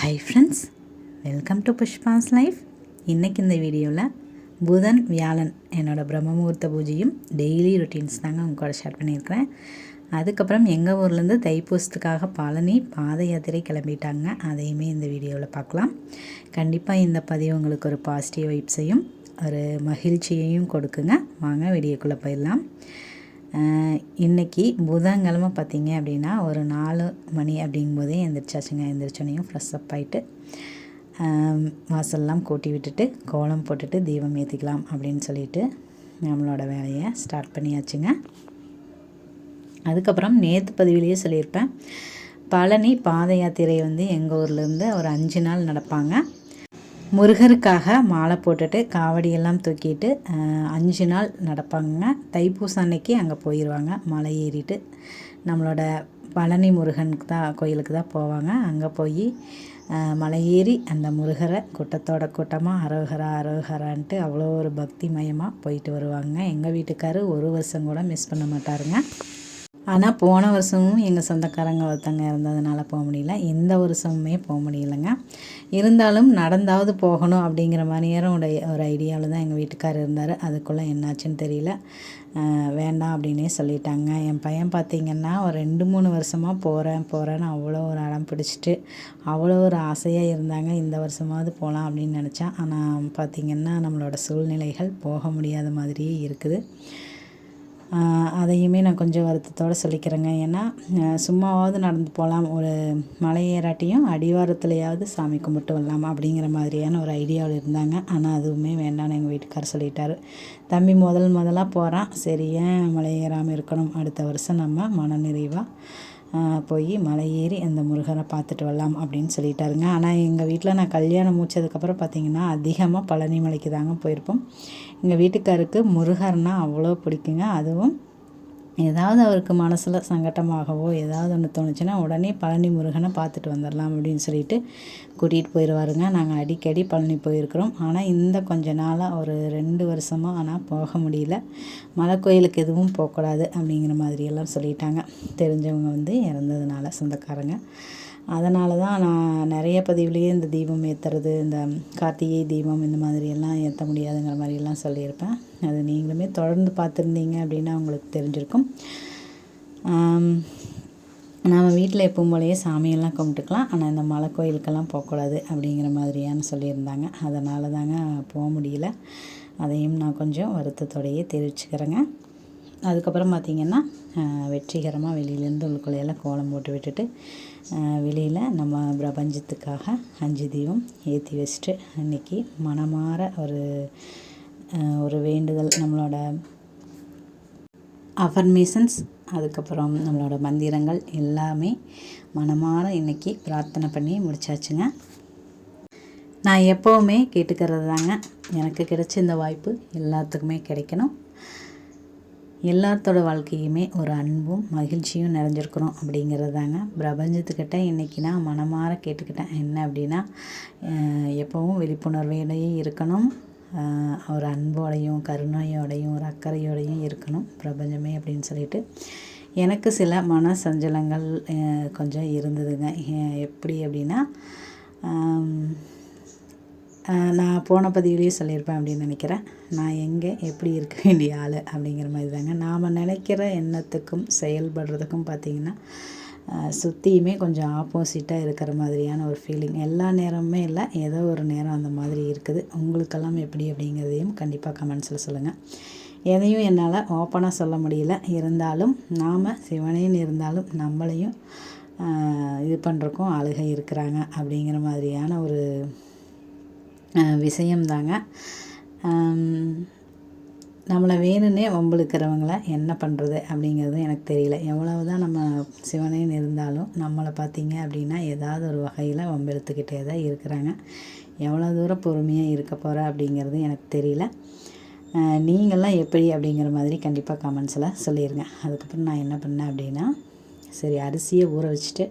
Hi friends welcome to Pushpa's life இன்றைக்கி இந்த வீடியோவில் புதன் வியாழன் என்னோடய பிரம்மமுகூர்த்த பூஜையும் டெய்லி ரொட்டீன்ஸ் தாங்க உங்க கூட ஷேர் பண்ணியிருக்கிறேன். அதுக்கப்புறம் எங்கள் ஊர்லேருந்து தைப்பூசத்துக்காக பழனி பாத யாத்திரை கிளம்பிட்டாங்க. அதையுமே இந்த வீடியோவில் பார்க்கலாம். கண்டிப்பாக இந்த பதிவு உங்களுக்கு ஒரு பாசிட்டிவ் வைப்ஸையும் ஒரு மகிழ்ச்சியையும் கொடுக்குங்க. வாங்க வீடியோக்குள்ளே போயிடலாம். இன்றைக்கி புதன்கிழமை பார்த்தீங்க அப்படின்னா ஒரு நாலு மணி அப்படிங்கும்போதே எந்திரிச்சாச்சுங்க. எந்திரிச்சோனையும் ஃப்ரெஷ் அப் ஆகிட்டு வாசல்லாம் கூட்டி விட்டுட்டு கோலம் போட்டுட்டு தீபம் ஏற்றிக்கலாம் அப்படின்னு சொல்லிட்டு நம்மளோட வேலையை ஸ்டார்ட் பண்ணியாச்சுங்க. அதுக்கப்புறம் நேற்று பதிவிலேயே சொல்லியிருப்பேன் பழனி பாத யாத்திரை வந்து எங்கள் ஊர்லேருந்து ஒரு அஞ்சு நாள் நடப்பாங்க. முருகருக்காக மாலை போட்டுட்டு காவடியெல்லாம் தூக்கிட்டு அஞ்சு நாள் நடப்பாங்க தைப்பூசம் அன்னைக்கு அங்கே போயிடுவாங்க மலை ஏறிட்டு. நம்மளோட பழனி முருகனுக்கு தான் கோயிலுக்கு தான் போவாங்க. அங்கே போய் மலை ஏறி அந்த முருகரை கூட்டத்தோட கூட்டமாக அரோகரா அரோகரான்ட்டு அவ்வளோ ஒரு பக்தி மயமாக போயிட்டு வருவாங்க எங்கள் வீட்டுக்காரர் ஒரு வருஷம் கூட மிஸ் பண்ண மாட்டாருங்க. ஆனால் போன வருஷமும் எங்கள் சொந்தக்காரங்க ஒருத்தங்க இருந்ததுனால போக முடியல. இந்த வருஷமுமே போக முடியலைங்க. இருந்தாலும் நடந்தாவது போகணும் அப்படிங்கிற மாதிரியான உடைய ஒரு ஐடியாவில் தான் எங்கள் வீட்டுக்காரர் இருந்தார். அதுக்குள்ளே என்னாச்சுன்னு தெரியல. வேண்டாம் அப்படின்னே சொல்லிட்டாங்க. என் பையன் பார்த்திங்கன்னா ஒரு ரெண்டு மூணு வருஷமாக போகிறேன் போகிறேன்னு அவ்வளோ ஒரு அடம் பிடிச்சிட்டு அவ்வளோ ஒரு ஆசையாக இருந்தாங்க. இந்த வருஷமாவது போகலாம் அப்படின்னு நினச்சேன். ஆனால் பார்த்திங்கன்னா நம்மளோட சூழ்நிலைகள் போக முடியாத மாதிரியே இருக்குது. அதையுமே நான் கொஞ்சம் வருத்தத்தோடு சொல்லிக்கிறேங்க. ஏன்னா சும்மாவாவது நடந்து போகலாம். ஒரு மலை ஏறாட்டியும் அடிவாரத்துலையாவது சாமி கும்பிட்டு வரலாம் அப்படிங்கிற மாதிரியான ஒரு ஐடியாவில் இருந்தாங்க. ஆனால் அதுவுமே வேண்டாம்னு எங்கள் வீட்டுக்கார் சொல்லிட்டாரு. தம்பி முதல் முதலாக போகிறான் சரி ஏன் மலை ஏறாமல் இருக்கணும்? அடுத்த வருஷம் நம்ம மனநிறைவாக போய் மலை ஏறி அந்த முருகனை பார்த்துட்டு வரலாம் அப்படின்னு சொல்லிட்டாருங்க. ஆனால் எங்கள் வீட்டில் நான் கல்யாணம் முடிச்சதுக்கப்புறம் பார்த்திங்கன்னா அதிகமாக பழனி மலைக்கு தாங்க போயிருப்போம். எங்கள் வீட்டுக்காருக்கு முருகர்னால் அவ்வளோ பிடிக்குங்க. அதுவும் ஏதாவது அவருக்கு மனசில் சங்கட்டமாகவோ ஏதாவது ஒன்று தோணுச்சுன்னா உடனே பழனி முருகனை பார்த்துட்டு வந்துடலாம் அப்படின்னு சொல்லிட்டு கூட்டிகிட்டு போயிடுவாருங்க நாங்கள் அடிக்கடி பழனி போயிருக்கிறோம். ஆனால் இந்த கொஞ்ச நாளாக ஒரு ரெண்டு வருஷமாக ஆனால் போக முடியல. மலை கோயிலுக்கு எதுவும் போகக்கூடாது அப்படிங்கிற மாதிரியெல்லாம் சொல்லிட்டாங்க. தெரிஞ்சவங்க வந்து இறந்ததுனால சொந்தக்காரங்க. அதனால தான் நான் நிறைய பதிவுலேயே இந்த தீபம் ஏற்றுறது இந்த கார்த்திகை தீபம் இந்த மாதிரியெல்லாம் ஏற்ற முடியாதுங்கிற மாதிரியெல்லாம் சொல்லியிருப்பேன். அது நீங்களுமே தொடர்ந்து பார்த்துருந்தீங்க அப்படின்னா உங்களுக்கு தெரிஞ்சிருக்கும். நம்ம வீட்டில் எப்பவும் போலயே சாமியெல்லாம் கும்பிட்டுக்கலாம். ஆனால் இந்த மலை கோயிலுக்கெல்லாம் போகக்கூடாது அப்படிங்கிற மாதிரியான சொல்லியிருந்தாங்க. அதனால தாங்க போக முடியல. அதையும் நான் கொஞ்சம் வருத்தத்தோடையே தெரிவிச்சுக்கிறேங்க. அதுக்கப்புறம் பார்த்திங்கன்னா வெற்றிகரமாக வெளியிலேருந்து உள்ளுக்குள்ளையெல்லாம் கோலம் போட்டு விட்டுட்டு வெளியில் நம்ம பிரபஞ்சத்துக்காக அஞ்சு தீபம் ஏற்றி வச்சுட்டு அன்றைக்கி மனமாற ஒரு ஒரு வேண்டுதல் நம்மளோட அஃபர்மேஷன்ஸ் அதுக்கப்புறம் நம்மளோட மந்திரங்கள் எல்லாமே மனமாற இன்றைக்கி பிரார்த்தனை பண்ணி முடிச்சாச்சுங்க. நான் எப்போவுமே கேட்டுக்கிறது தாங்க எனக்கு கிடைச்ச இந்த வாய்ப்பு எல்லாத்துக்குமே கிடைக்கணும். எல்லாத்தோட வாழ்க்கையுமே ஒரு அன்பும் மகிழ்ச்சியும் நிறைஞ்சிருக்கிறோம் அப்படிங்கிறது தாங்க. பிரபஞ்சத்துக்கிட்ட இன்றைக்கி நான் மனமாற கேட்டுக்கிட்டேன். என்ன அப்படின்னா எப்போவும் விழிப்புணர்வையிலையும் இருக்கணும். ஒரு அன்போடையும் கருணையோடையும் ஒரு அக்கறையோடையும் இருக்கணும் பிரபஞ்சமே அப்படின்னு சொல்லிட்டு. எனக்கு சில மன சஞ்சலங்கள் கொஞ்சம் இருந்ததுங்க. எப்படி அப்படின்னா நான் போன பதிவுலேயே சொல்லியிருப்பேன் அப்படின்னு நினைக்கிறேன். நான் எங்கே எப்படி இருக்க வேண்டிய ஆள் அப்படிங்கிற மாதிரி தாங்க. நாம் நினைக்கிற எண்ணத்துக்கும் செயல்படுறதுக்கும் பார்த்திங்கன்னா சுற்றியுமே கொஞ்சம் ஆப்போசிட்டாக இருக்கிற மாதிரியான ஒரு ஃபீலிங் எல்லா நேரமுமே இல்லை ஏதோ ஒரு நேரம் அந்த மாதிரி இருக்குது. உங்களுக்கெல்லாம் எப்படி அப்படிங்கிறதையும் கண்டிப்பாக கமெண்ட்ஸில் சொல்லுங்கள் எதையும் என்னால் ஓப்பனாக சொல்ல முடியல. இருந்தாலும் நாம் சிவனையும் இருந்தாலும் நம்மளையும் இது பண்ணுறக்கும் அழுகை இருக்கிறாங்க அப்படிங்கிற மாதிரியான ஒரு விஷயம்தாங்க. நம்மளை வேணும்னே வம்பிழுக்கிறவங்கள என்ன பண்ணுறது அப்படிங்கிறது எனக்கு தெரியல. எவ்வளவு தான் நம்ம சிவனேன்னு இருந்தாலும் நம்மளை பார்த்தீங்க அப்படின்னா ஏதாவது ஒரு வகையில் வம்பிழுத்துக்கிட்டே தான் இருக்கிறாங்க. எவ்வளோ தூரம் பொறுமையாக இருக்க போகிற அப்படிங்கிறது எனக்கு தெரியல. நீங்கள்லாம் எப்படி அப்படிங்கிற மாதிரி கண்டிப்பாக கமெண்ட்ஸில் சொல்லிடுங்க அதுக்கப்புறம் நான் என்ன பண்ணேன் அப்படின்னா சரி அரிசியை ஊற வச்சுட்டு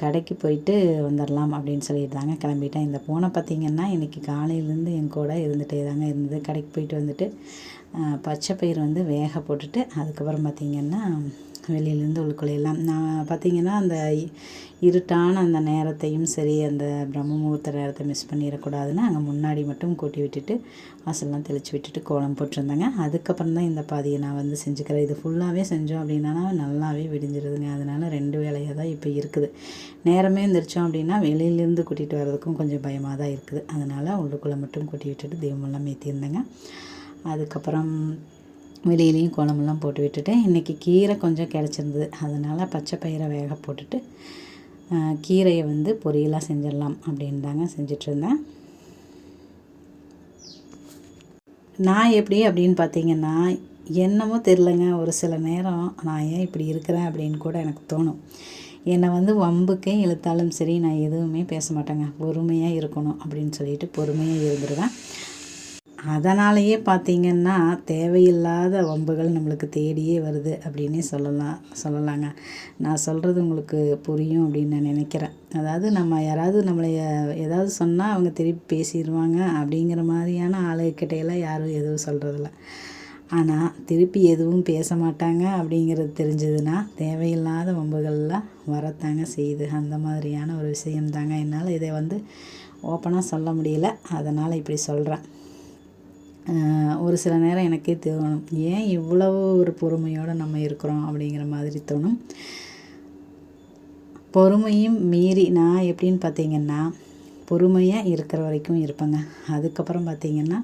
கடைக்கு போயிட்டு வந்துடலாம் அப்படின்னு சொல்லியிருந்தாங்க. கிளம்பிட்டேன். இந்த பூனை பார்த்திங்கன்னா இன்றைக்கி காலையிலேருந்து என் கூட இருந்துகிட்டே தாங்க இருந்தது. கடைக்கு போயிட்டு வந்துட்டு பச்சை பயிர் வந்து வேக போட்டுட்டு அதுக்கப்புறம் பார்த்திங்கன்னா வெளியிலேருந்து உள்ளுக்குள்ளேயெல்லாம் நான் பார்த்தீங்கன்னா அந்த இருட்டான அந்த நேரத்தையும் சரி அந்த பிரம்ம முகூர்த்த நேரத்தை மிஸ் பண்ணிடக்கூடாதுன்னு அங்கே முன்னாடி மட்டும் கூட்டி விட்டுட்டு வாசல்லாம் தெளித்து விட்டுட்டு கோலம் போட்டிருந்தேங்க. அதுக்கப்புறம் தான் இந்த பாதியை நான் வந்து செஞ்சுக்கிறேன். இது ஃபுல்லாகவே செஞ்சோம் அப்படின்னா நல்லாவே விடிஞ்சிருதுங்க. அதனால ரெண்டு வேலையாக தான் இப்போ இருக்குது. நேரமே எந்திரிச்சோம் அப்படின்னா வெளியிலேருந்து கூட்டிகிட்டு வர்றதுக்கும் கொஞ்சம் பயமாக தான் இருக்குது. அதனால் உள்ளுக்குள்ளே மட்டும் கூட்டி விட்டுட்டு தீபமெல்லாம் ஏற்றியிருந்தேங்க அதுக்கப்புறம் வெளியிலையும் குழம்புலாம் போட்டு விட்டுட்டு இன்றைக்கி கீரை கொஞ்சம் கிடச்சிருந்தது அதனால் பச்சை பயிரை வேக போட்டுட்டு கீரையை வந்து பொரியலாக செஞ்சிடலாம் அப்படின்னு தாங்க செஞ்சிட்ருந்தேன் நான் எப்படி அப்படின்னு பார்த்தீங்கன்னா என்னமோ தெரிலங்க ஒரு சில நேரம் நான் ஏன் இப்படி இருக்கிறேன் அப்படின்னு கூட எனக்கு தோணும். என்னை வந்து வம்புக்கே இழுத்தாலும் சரி நான் எதுவுமே பேச மாட்டேங்க. பொறுமையாக இருக்கணும் அப்படின்னு சொல்லிட்டு பொறுமையாக இருந்துருவேன். அதனாலேயே பார்த்தீங்கன்னா தேவையில்லாத வம்புகள் நம்மளுக்கு தேடியே வருது அப்படின்னே சொல்லலாம் சொல்லலாங்க. நான் சொல்கிறது உங்களுக்கு புரியும் அப்படின்னு நான் நினைக்கிறேன். அதாவது நம்ம யாராவது நம்மளை ஏதாவது சொன்னால் அவங்க திருப்பி பேசிடுவாங்க அப்படிங்கிற மாதிரியான ஆளுகிட்டையெல்லாம் யாரும் எதுவும் சொல்கிறதில்ல ஆனால் திருப்பி எதுவும் பேச மாட்டாங்க அப்படிங்கிறது தெரிஞ்சதுன்னா தேவையில்லாத வம்புகள்லாம் வரத்தாங்க செய்யுது. அந்த மாதிரியான ஒரு விஷயம்தாங்க. என்னால் இதை வந்து ஓப்பனாக சொல்ல முடியல. அதனால் இப்படி சொல்கிறேன் ஒரு சில நேரம் எனக்கே தோணும் ஏன் இவ்வளவு ஒரு பொறுமையோடு நம்ம இருக்கிறோம் அப்படிங்கிற மாதிரி தோணும். பொறுமையும் மீறி நான் எப்படின்னு பார்த்தீங்கன்னா பொறுமையாக இருக்கிற வரைக்கும் இருப்பேங்க. அதுக்கப்புறம் பார்த்தீங்கன்னா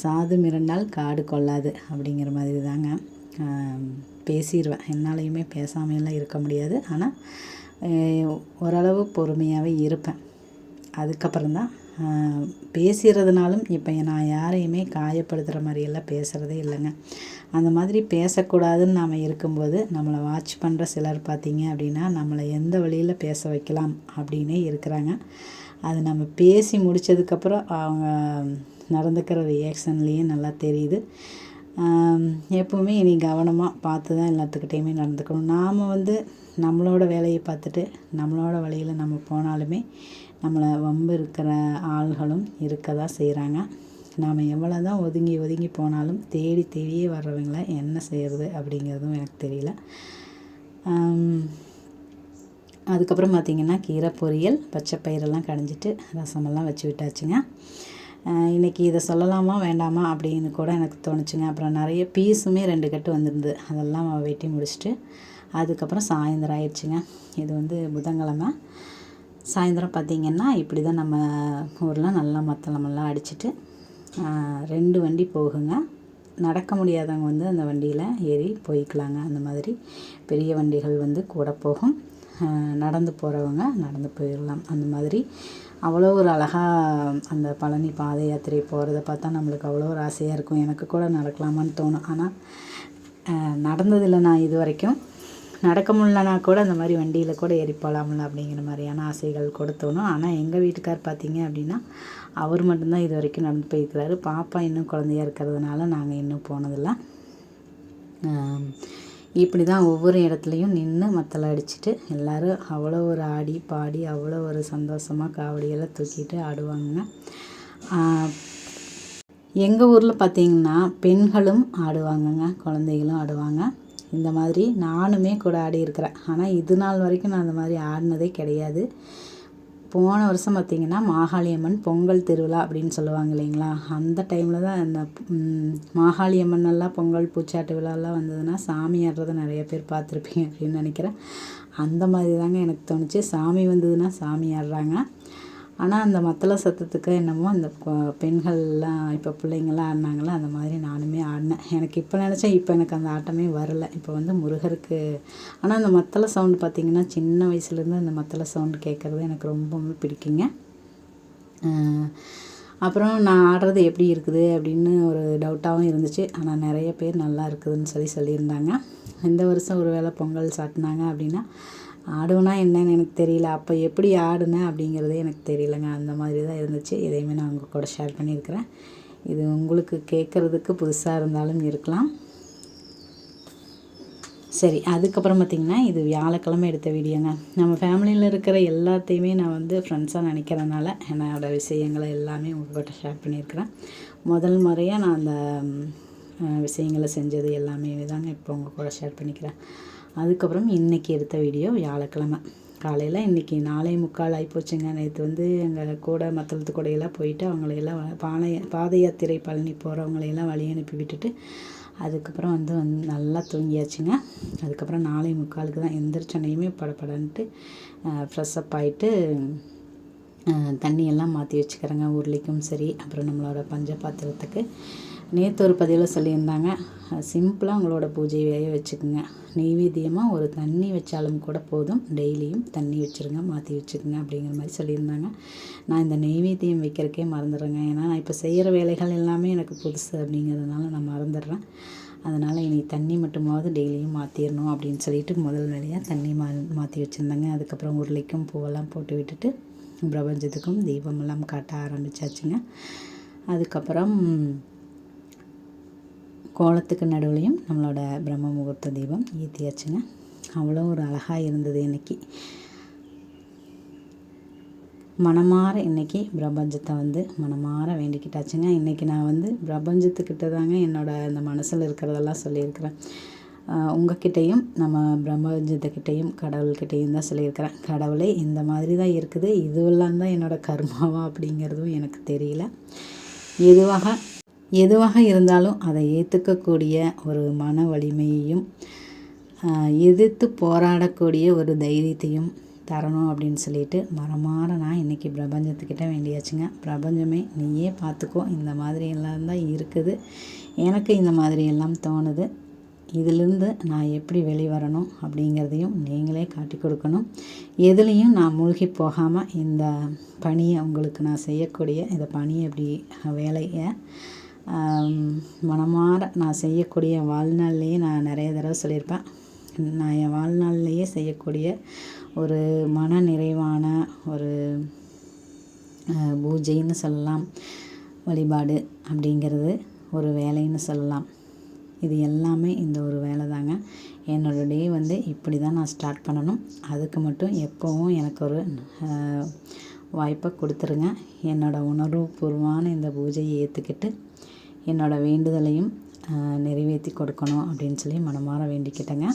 சாது மிரண்டால் காடு கொள்ளாது அப்படிங்கிற மாதிரி தாங்க பேசிடுவேன் என்னாலையுமே பேசாமையெல்லாம் இருக்க முடியாது. ஆனால் ஓரளவு பொறுமையாகவே இருப்பேன். அதுக்கப்புறம் தான் பேசுகிறதுனாலும் இப்போ நான் யாரையுமே காயப்படுத்துகிற மாதிரியெல்லாம் பேசுகிறதே இல்லைங்க. அந்த மாதிரி பேசக்கூடாதுன்னு நாம் இருக்கும்போது நம்மளை வாட்ச் பண்ணுற சிலர் பார்த்தீங்க அப்படின்னா நம்மளை எந்த வழியில் பேச வைக்கலாம் அப்படின்னே இருக்கிறாங்க. அது நம்ம பேசி முடித்ததுக்கப்புறம் அவங்க நடந்துக்கிற ரியாக்ஷன்லேயே நல்லா தெரியுது. எப்போவுமே எப்பவுமே இனி கவனமாக பார்த்து தான் எல்லாத்துக்கிட்டேயுமே நடந்துக்கணும். நாம் வந்து நம்மளோட வேலையை பார்த்துட்டு நம்மளோட வழியில் நம்ம போனாலுமே நம்மளை வம்பு இருக்கிற ஆள்களும் இருக்க தான் செய்கிறாங்க நாம் எவ்வளோ தான் ஒதுங்கி ஒதுங்கி போனாலும் தேடி தேடியே வர்றவங்கள என்ன செய்கிறது அப்படிங்கிறதும் எனக்கு தெரியல. அதுக்கப்புறம் பார்த்திங்கன்னா கீரை பொரியல் பச்சை பயிரெல்லாம் கடைஞ்சிட்டு ரசமெல்லாம் வச்சு விட்டாச்சுங்க. இன்றைக்கி இதை சொல்லலாமா வேண்டாமா அப்படின்னு கூட எனக்கு தோணுச்சுங்க. அப்புறம் நிறைய பீஸுமே ரெண்டு கட்டு வந்திருந்தது. அதெல்லாம் வெட்டி முடிச்சுட்டு அதுக்கப்புறம் சாயந்தரம் ஆயிடுச்சுங்க. இது வந்து புதன்கிழமை. சாயந்தரம் பார்த்திங்கன்னா இப்படி தான் நம்ம ஊரில் நல்லா மத்தளமெல்லாம் அடிச்சிட்டு ரெண்டு வண்டி போகுங்க. நடக்க முடியாதவங்க வந்து அந்த வண்டியில் ஏறி போய்க்கலாங்க. அந்த மாதிரி பெரிய வண்டிகள் வந்து கூட போகும். நடந்து போகிறவங்க நடந்து போயிடலாம் அந்த மாதிரி அவ்வளோ ஒரு அழகாக அந்த பழனி பாத யாத்திரை போகிறத பார்த்தா நம்மளுக்கு அவ்வளோ ஒரு ஆசையாக இருக்கும். எனக்கு கூட நடக்கலாமான்னு தோணும். ஆனால் நடந்ததில்லை நான் இது வரைக்கும் நடக்க முடியலனா கூட அந்த மாதிரி வண்டியில் கூட ஏறி போகலாம்ல அப்படிங்கிற மாதிரியான ஆசைகள் கூட தோணும் ஆனால் எங்கள் வீட்டுக்கார் பார்த்தீங்க அப்படின்னா அவர் மட்டும்தான் இது வரைக்கும் நடந்து போயிருக்கிறாரு. பாப்பா இன்னும் குழந்தையா இருக்கிறதுனால நாங்கள் இன்னும் போனதில்லை. இப்படி தான் ஒவ்வொரு இடத்துலையும் நின்று மத்தளம் அடிச்சுட்டு எல்லோரும் அவ்வளோ ஒரு ஆடி பாடி அவ்வளோ ஒரு சந்தோஷமாக காவடியெல்லாம் தூக்கிட்டு ஆடுவாங்க. எங்கள் ஊரில் பார்த்தீங்கன்னா பெண்களும் ஆடுவாங்கங்க குழந்தைகளும் ஆடுவாங்க. இந்த மாதிரி நானுமே கூட ஆடி இருக்கிறேன். ஆனால் இது நாள் வரைக்கும் நான் அந்த மாதிரி ஆடினதே கிடையாது. போன வருஷம் பார்த்திங்கன்னா மாகாளியம்மன் பொங்கல் திருவிழா அப்படின்னு சொல்லுவாங்க இல்லைங்களா? அந்த டைமில் தான் இந்த மாகாளியம்மன் எல்லாம் பொங்கல் பூச்சாட்டு விழாலாம் வந்ததுன்னா சாமி ஆடுறத நிறைய பேர் பார்த்துருப்பீங்க அப்படின்னு நினைக்கிறேன். அந்த மாதிரி தாங்க எனக்கு தோணுச்சு. சாமி வந்ததுன்னா சாமி ஆடுறாங்க. ஆனால் அந்த மத்தள சத்தத்துக்கு என்னமோ அந்த பெண்கள்லாம் இப்போ பிள்ளைங்கள்லாம் ஆடினாங்களோ அந்த மாதிரி நானுமே ஆடினேன். எனக்கு இப்போ நினச்சேன் இப்போ எனக்கு அந்த ஆட்டமே வரல. இப்போ வந்து முருகருக்கு ஆனால் அந்த மத்தள சவுண்டு பார்த்திங்கன்னா சின்ன வயசுலேருந்து அந்த மத்தள சவுண்டு கேட்குறது எனக்கு ரொம்பவுமே பிடிக்குங்க. அப்புறம் நான் ஆடுறது எப்படி இருக்குது அப்படின்னு ஒரு டவுட்டாகவும் இருந்துச்சு. ஆனால் நிறைய பேர் நல்லா இருக்குதுன்னு சொல்லி சொல்லியிருந்தாங்க. இந்த வருஷம் ஒரு வேளை பொங்கல் சாட்டினாங்க அப்படின்னா ஆடுவேனா என்னன்னு எனக்கு தெரியல. அப்போ எப்படி ஆடுனேன் அப்படிங்கிறதே எனக்கு தெரியலங்க. அந்த மாதிரி தான் இருந்துச்சு. இதையுமே நான் உங்கள் கூட ஷேர் பண்ணியிருக்கிறேன். இது உங்களுக்கு கேட்குறதுக்கு புதுசாக இருந்தாலும் இருக்கலாம். சரி அதுக்கப்புறம் பார்த்திங்கன்னா இது வியாழக்கிழமை எடுத்த வீடியோங்க. நம்ம ஃபேமிலியில் இருக்கிற எல்லாத்தையுமே நான் வந்து ஃப்ரெண்ட்ஸாக நினைக்கிறதுனால என்னோட விஷயங்களை எல்லாமே உங்கள்கிட்ட ஷேர் பண்ணியிருக்கிறேன். முதல் முறையாக நான் அந்த விஷயங்களை செஞ்சது எல்லாமே தாங்க இப்போ உங்கள் கூட ஷேர் பண்ணிக்கிறேன். அதுக்கப்புறம் இன்றைக்கி எடுத்த வீடியோ வியாழக்கிழமை. காலையில் இன்றைக்கி நாளை முக்கால் ஆகிப்போச்சுங்க நேற்று வந்து எங்கள் கூட மத்தளத்து கூடையெல்லாம் போயிட்டு அவங்களையெல்லாம் பானை பாத யாத்திரை பழனி போகிறவங்களையெல்லாம் வழி அனுப்பி விட்டுட்டு அதுக்கப்புறம் வந்து வந்து நல்லா தூங்கியாச்சுங்க. அதுக்கப்புறம் நாளை முக்காலுக்கு தான் எந்திரிச்சனையுமே படப்படன்ட்டு ஃப்ரெஷ்அப் ஆகிட்டு தண்ணியெல்லாம் மாற்றி வச்சுக்கிறேங்க. உருளிக்கும் சரி அப்புறம் நம்மளோட பஞ்ச பாத்திரத்துக்கு. நேற்று ஒரு பதிவில் சொல்லியிருந்தாங்க. சிம்பிளாக உங்களோட பூஜையை வச்சுக்கோங்க. நெய்வேத்தியமாக ஒரு தண்ணி வச்சாலும் கூட போதும். டெய்லியும் தண்ணி வச்சுருங்க மாற்றி வச்சுக்கோங்க அப்படிங்கிற மாதிரி சொல்லியிருந்தாங்க. நான் இந்த நெய்வேத்தியம் வைக்கிறக்கே மறந்துடுறேங்க. ஏன்னா நான் இப்போ செய்கிற வேலைகள் எல்லாமே எனக்கு புதுசு அப்படிங்கிறதுனால நான் மறந்துடுறேன். அதனால் இனி தண்ணி மட்டுமாவது டெய்லியும் மாற்றிடணும் அப்படின்னு சொல்லிட்டு முதல் வேலையாக தண்ணி மா மாற்றி வச்சுருந்தாங்க. அதுக்கப்புறம் உருளைக்கும் பூவெல்லாம் போட்டு விட்டுட்டு பிரபஞ்சத்துக்கும் தீபமெல்லாம் காட்ட ஆரம்பித்தாச்சுங்க அதுக்கப்புறம் கோலத்துக்கு நடுவுலையும் நம்மளோட பிரம்ம முகூர்த்த தீபம் ஏற்றியாச்சுங்க அவ்வளோ ஒரு அழகாக இருந்தது இன்றைக்கி மனமாற இன்றைக்கி பிரபஞ்சத்தை வந்து மனமாற வேண்டிக்கிட்டாச்சுங்க. இன்றைக்கி நான் வந்து பிரபஞ்சத்துக்கிட்ட தாங்க என்னோடய அந்த மனசில் இருக்கிறதெல்லாம் சொல்லியிருக்கிறேன். உங்ககிட்டையும் நம்ம பிரம்மஜத்துக்கிட்டேயும் கடவுள்கிட்டையும் தான் சொல்லியிருக்கிறேன். கடவுளே இந்த மாதிரி தான் இருக்குது. இதுவெல்லாம் தான் என்னோடய கர்மாவா அப்படிங்கிறதும் எனக்கு தெரியல. எதுவாக எதுவாக இருந்தாலும் அதை ஏற்றுக்கக்கூடிய ஒரு மன வலிமையையும் எதிர்த்து போராடக்கூடிய ஒரு தைரியத்தையும் தரணும் அப்படின்னு சொல்லிட்டு மரமாற நான் இன்றைக்கி பிரபஞ்சத்துக்கிட்ட வேண்டியாச்சுங்க. பிரபஞ்சமே நீயே பார்த்துக்கோ இந்த மாதிரி எல்லாம் தான் இருக்குது. எனக்கு இந்த மாதிரி எல்லாம் தோணுது. இதிலிருந்து நான் எப்படி வெளிவரணும் அப்படிங்கிறதையும் நீங்களே காட்டி கொடுக்கணும். எதுலேயும் நான் மூழ்கி போகாமல் இந்த பணியை உங்களுக்கு நான் செய்யக்கூடிய இந்த பணி அப்படி வேலையை மனமார நான் செய்யக்கூடிய வாழ்நாள்லேயே நான் நிறைய தடவை சொல்லியிருப்பேன். நான் என் வாழ்நாள்லேயே செய்யக்கூடிய ஒரு மன நிறைவான ஒரு பூஜைன்னு சொல்லலாம். வழிபாடு அப்படிங்கிறது ஒரு வேலைன்னு சொல்லலாம். இது எல்லாமே இந்த ஒரு வேலை தாங்க. என்னோடய டே வந்து இப்படி தான் நான் ஸ்டார்ட் பண்ணணும். அதுக்கு மட்டும் எப்போவும் எனக்கு ஒரு வாய்ப்பை கொடுத்துருங்க. என்னோடய உணர்வுபூர்வமான இந்த பூஜையை ஏற்றுக்கிட்டு என்னோடய வேண்டுதலையும் நிறைவேற்றி கொடுக்கணும் அப்படின்னு சொல்லி மனமாற வேண்டிக்கிட்டேங்க.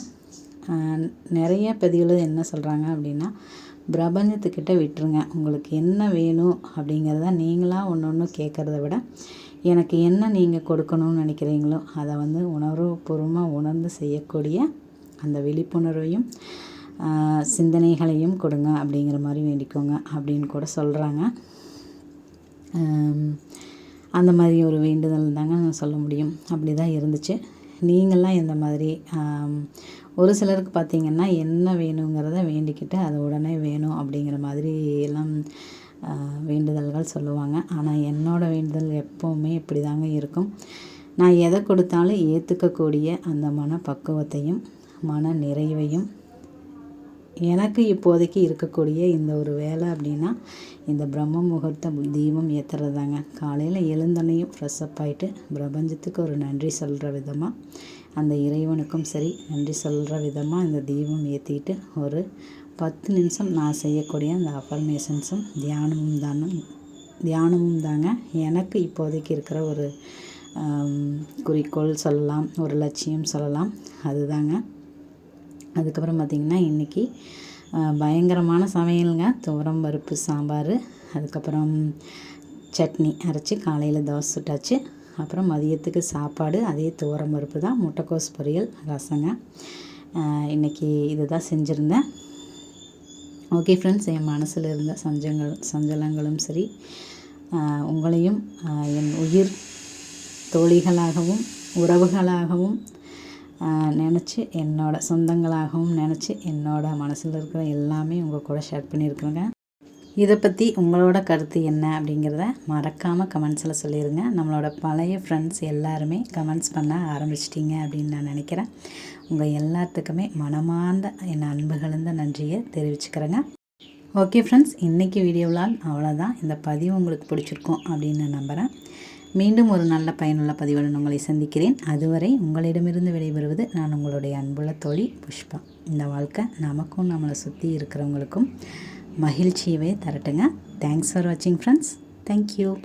நிறைய பதிவில் என்ன சொல்கிறாங்க அப்படின்னா பிரபஞ்சத்துக்கிட்ட விட்டுருங்க. உங்களுக்கு என்ன வேணும் அப்படிங்கிறத நீங்களாக ஒன்று ஒன்று கேட்குறத விட எனக்கு என்ன நீங்கள் கொடுக்கணும்னு நினைக்கிறீங்களோ அதை வந்து உணர்வுபூர்வமாக உணர்ந்து செய்யக்கூடிய அந்த விழிப்புணர்வையும் சிந்தனைகளையும் கொடுங்க அப்படிங்கிற மாதிரி வேண்டிக்கோங்க அப்படின்னு கூட சொல்கிறாங்க அந்த மாதிரி ஒரு வேண்டுதல் தாங்க நான் சொல்ல முடியும். அப்படி தான் இருந்துச்சு. நீங்கள்லாம் இந்த மாதிரி ஒரு சிலருக்கு பார்த்திங்கன்னா என்ன வேணுங்கிறத வேண்டிக்கிட்டு அதை உடனே வேணும் அப்படிங்கிற மாதிரி எல்லாம் வேண்டுதல்கள் சொல்லுவாங்க. ஆனால் என்னோடய வேண்டுதல் எப்போவுமே இப்படி தாங்க இருக்கும். நான் எதை கொடுத்தாலும் ஏற்றுக்கக்கூடிய அந்த மன பக்குவத்தையும் மன நிறைவையும் எனக்கு இப்போதைக்கு இருக்கக்கூடிய இந்த ஒரு வேலை அப்படின்னா இந்த பிரம்ம முகூர்த்த தீபம் ஏற்றுறது தாங்க காலையில் எழுந்தனையும் ஃப்ரெஷ்அப் ஆகிட்டு பிரபஞ்சத்துக்கு ஒரு நன்றி சொல்கிற விதமாக அந்த இறைவனுக்கும் சரி நன்றி சொல்கிற விதமாக இந்த தீபம் ஏற்றிட்டு ஒரு பத்து நிமிஷம் நான் செய்யக்கூடிய அந்த அஃபர்மேஷன்ஸும் தியானமும் தானே தியானமும் தாங்க எனக்கு இப்போதைக்கு இருக்கிற ஒரு குறிக்கோள் சொல்லலாம் ஒரு லட்சியம் சொல்லலாம். அதுதாங்க. அதுக்கப்புறம் பார்த்திங்கன்னா இன்றைக்கி பயங்கரமான சமையலுங்க. துவரம் பருப்பு சாம்பார் அதுக்கப்புறம் சட்னி அரைச்சி காலையில் தோசை சுட்டாச்சு. அப்புறம் மதியத்துக்கு சாப்பாடு அதே துவரம் பருப்பு தான் முட்டைக்கோஸ் பொரியல் ரசங்க. இன்றைக்கி இது தான் செஞ்சுருந்தேன். ஓகே ஃப்ரெண்ட்ஸ் என் மனசில் இருந்த சஞ்சங்கள் சஞ்சலங்களும் சரி உங்களையும் என் உயிர் தோழிகளாகவும் உறவுகளாகவும் நினச்சி என்னோடய சொந்தங்களாகவும் நினச்சி என்னோடய மனசில் இருக்கிற எல்லாமே உங்கள் கூட ஷேர் பண்ணியிருக்கேங்க இதை பற்றி உங்களோட கருத்து என்ன அப்படிங்கிறத மறக்காமல் கமெண்ட்ஸில் சொல்லிடுங்க நம்மளோட பழைய ஃப்ரெண்ட்ஸ் எல்லாருமே கமெண்ட்ஸ் பண்ண ஆரம்பிச்சிட்டிங்க அப்படின்னு நான் நினைக்கிறேன். உங்கள் எல்லாத்துக்குமே மனமார்ந்த என் அன்பு கலந்த நன்றியை தெரிவிச்சுக்கிறேங்க. ஓகே ஃப்ரெண்ட்ஸ் இன்றைக்கி வீடியோவில் அவ்வளோதான் இந்த பதிவு உங்களுக்கு பிடிச்சிருக்கும் அப்படின்னு நான் நம்புகிறேன் மீண்டும் ஒரு நல்ல பயனுள்ள பதிவுடன் உங்களை சந்திக்கிறேன். அதுவரை உங்களிடமிருந்து விடைபெறுவது நான் உங்களுடைய அன்புள்ள தோழி புஷ்பா. இந்த வாழ்க்கை நமக்கும் நம்மளை சுற்றி இருக்கிறவங்களுக்கும் மகிழ்ச்சியவே தரட்டுங்க. தேங்க்ஸ் ஃபார் வாட்சிங் ஃப்ரெண்ட்ஸ் தேங்க்யூ